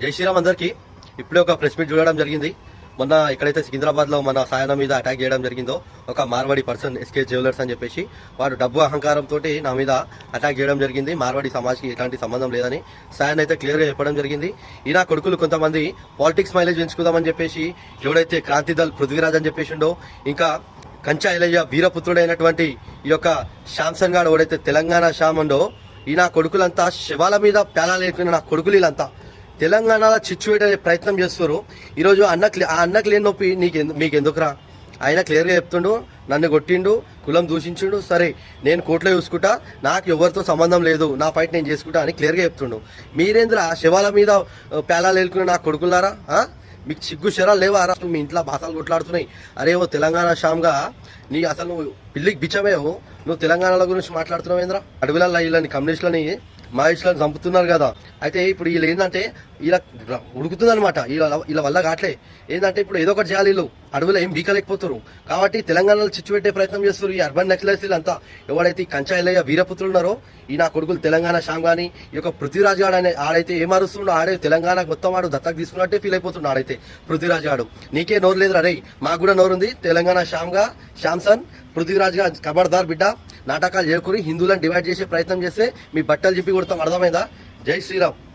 జై శ్రీరామ్ అందరికి. ఇప్పుడే ఒక ప్రెస్ మీట్ చూడడం జరిగింది. మొన్న ఎక్కడైతే సికింద్రాబాద్లో మన సాయన మీద అటాక్ చేయడం జరిగిందో ఒక మార్వాడి పర్సన్ ఎస్కే జ్యువెలర్స్ అని చెప్పేసి వాడు డబ్బు అహంకారంతో నా మీద అటాక్ చేయడం జరిగింది. మార్వాడి సమాజ్కి ఎలాంటి సంబంధం లేదని సాయన్ అయితే క్లియర్గా చెప్పడం జరిగింది. ఈయన కొడుకులు కొంతమంది పాలిటిక్స్ మైలేజ్ పెంచుకుందామని చెప్పేసి ఎవడైతే క్రాంతిదల్ పృథ్వీరాజ్ అని చెప్పేసిండో ఇంకా కంచా ఇలయ్య వీరపుత్రుడైనటువంటి ఈ యొక్క శాంసన్ గాడు ఎవడైతే తెలంగాణ శ్యామ్ ఉండో ఈ నా కొడుకులంతా శవాల మీద పేలాలేకున్న నా కొడుకులు వీళ్ళంతా. తెలంగాణలో చిచ్చు పెట్టే ప్రయత్నం చేస్తారు ఈరోజు అన్న క్లి- ఆ అన్నకు లేని నొప్పి నీకు మీకు ఎందుకురా? ఆయన క్లియర్గా చెప్తుండు నన్ను కొట్టిండు కులం దూషించిండు. సరే నేను కోర్టులో చూసుకుంటా నాకు ఎవరితో సంబంధం లేదు నా ఫైట్ నేను చేసుకుంటా అని క్లియర్గా చెప్తుండు. మీరేంద్ర శవాల మీద పేలాలు వేలుకుని నా కొడుకులారా మీకు సిగ్గు శరాలు లేవా? అసలు మీ ఇంట్లో భాషలు కొట్లాడుతున్నాయి. అరే ఓ తెలంగాణ షామ్గా నీ అసలు నువ్వు పిల్లికి బిచ్చమేవు. నువ్వు తెలంగాణల గురించి మాట్లాడుతున్నావు ఏంద్రా అడవులలో ఇలాని కమ్యూనిస్టులని మాయిస్టులను చంపుతున్నారు కదా. అయితే ఇప్పుడు వీళ్ళు ఏంటంటే ఇలా ఉడుకుతుందనమాట వీళ్ళ వీళ్ళ వల్ల కావట్లే ఏంటంటే ఇప్పుడు ఏదో ఒకటి చేయాలి వీళ్ళు. అడవులో ఏం బీకలేకపోతారు కాబట్టి తెలంగాణలో చిచ్చు పెట్టే ప్రయత్నం చేస్తారు ఈ అర్బన్ నక్సలైస్ అంతా ఎవడైతే ఈ కంచాయిలయ్య వీరపుత్రులు ఉన్నారో ఈ నా కొడుకులు తెలంగాణ శ్యామ్ కానీ ఈ యొక్క పృథ్వీరాజ్ గాడు అనే ఆడైతే ఏమారుస్తున్నాడు ఆడే తెలంగాణ మొత్తం వాడు దత్తకు తీసుకున్నట్టే ఫీల్ అయిపోతున్నాడు ఆడైతే పృథ్వీరాజ్ గాడు నీకే నోరు లేదు రే మాకు కూడా నోరుంది తెలంగాణ శ్యామ్గా శ్యామ్సన్ పృథ్వీరాజ్గా బిడ్డ. నాటకాలు చేకూరి హిందువులను డివైడ్ చేసే ప్రయత్నం చేస్తే మీ బట్టలు చెప్పి కొడతాం. అర్థమైందా? జై శ్రీరామ్.